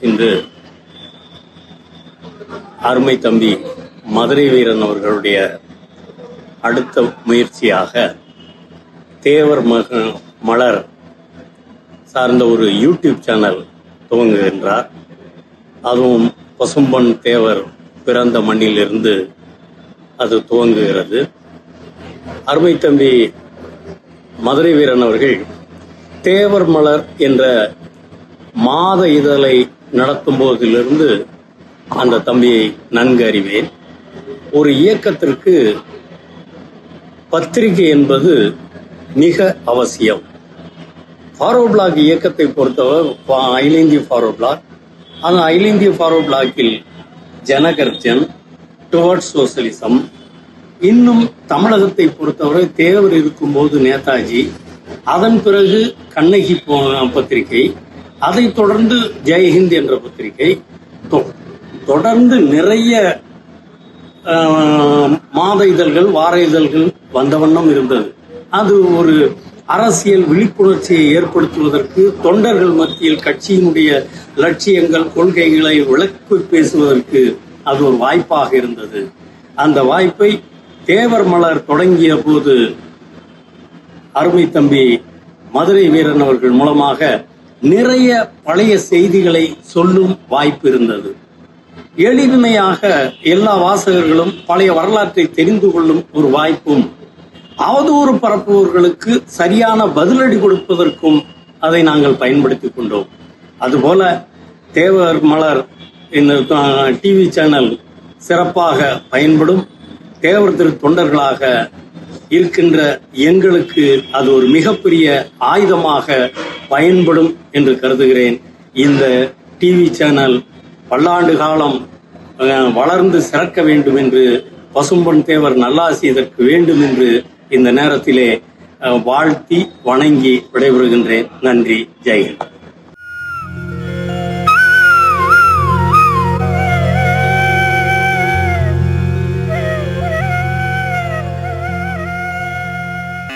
இன்று அருமை தம்பி மதுரை வீரன் அவர்களுடைய அடுத்த முயற்சியாக தேவர் மக மலர் சார்ந்த ஒரு யூடியூப் சேனல் துவங்குகின்றார். அதுவும் பசும்பொன் தேவர் பிறந்த மண்ணிலிருந்து அது துவங்குகிறது. அருமை தம்பி மதுரை வீரன் அவர்கள் தேவர் மலர் என்ற மாத இதழை நடத்தும் போதிலிருந்து அந்த தம்பியை நன்கு அறிவேன். ஒரு இயக்கத்திற்கு பத்திரிகை என்பது மிக அவசியம். ஃபாரோ பிளாக் இயக்கத்தை பொறுத்தவர் பா- அகில இந்திய ஃபாரோ பிளாக் அந்த அகில இந்திய ஃபாரோ பிளாக்கில் ஜனகர்ஜன் டுவர்ட் சோசலிசம் இன்னும் தமிழகத்தை பொறுத்தவரை தேவர் இருக்கும்போது நேதாஜி அதன் பிறகு கண்ணகி பத்திரிகை. அதைத் தொடர்ந்து ஜெயஹிந்த் என்ற பத்திரிகை தொ- தொடர்ந்து நிறைய மாத இதழ்கள் வார இதழ்கள் வந்த வண்ணம் இருந்தது. அது ஒரு அரசியல் விழிப்புணர்ச்சியை ஏற்படுத்துவதற்கு தொண்டர்கள் மத்தியில் கட்சியினுடைய லட்சியங்கள் கொள்கைகளை விளக்கு பேசுவதற்கு அது ஒரு வாய்ப்பாக இருந்தது. அந்த வாய்ப்பை தேவர் மலர் தொடங்கிய போது அருமை தம்பி மதுரை வீரன் அவர்கள் மூலமாக நிறைய பழைய செய்திகளை சொல்லும் வாய்ப்பு இருந்தது. எளிமையாக எல்லா வாசகர்களும் பழைய வரலாற்றை தெரிந்து கொள்ளும் ஒரு வாய்ப்பும் அவதூறு பரப்புபவர்களுக்கு சரியான பதிலடி கொடுப்பதற்கும் அதை நாங்கள் பயன்படுத்திக் கொண்டோம். அதுபோல தேவர் மலர் இந்த டிவி சேனல் சிறப்பாக பயன்படும் தேவர் திரு தொண்டர்களாக இருக்கின்ற எங்களுக்கு அது ஒரு மிகப்பெரிய ஆயுதமாக பயன்படும் என்று கருதுகிறேன். இந்த டிவி சேனல் பல்லாண்டு காலம் வளர்ந்து சிறக்க வேண்டும் என்று பசும்பொன் தேவர் நல்லாசி இதற்கு வேண்டும் என்று இந்த நேரத்திலே வாழ்த்தி வணங்கி விடைபெறுகின்றேன். நன்றி. ஜெயஹிந்த்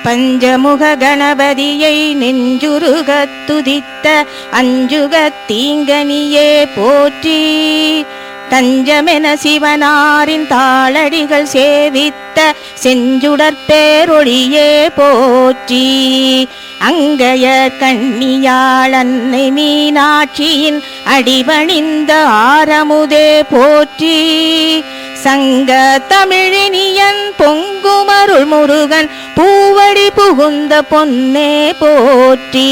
பஞ்சமுக கணபதியை நெஞ்சுருகத் துதித்த அஞ்சுகத் தீங்கனியே போற்றி. தஞ்சமென சிவனாரின் தாளடிகள் சேவித்த செஞ்சுடற்பேரொழியே போற்றி. அங்கய கண்ணியாளன்னை மீனாட்சியின் அடிபணிந்த ஆரமுதே போற்றி. சங்க தமிழினியன் பொங்குமருள் முருகன் பூவடி புகுந்த பொன்னே போற்றி.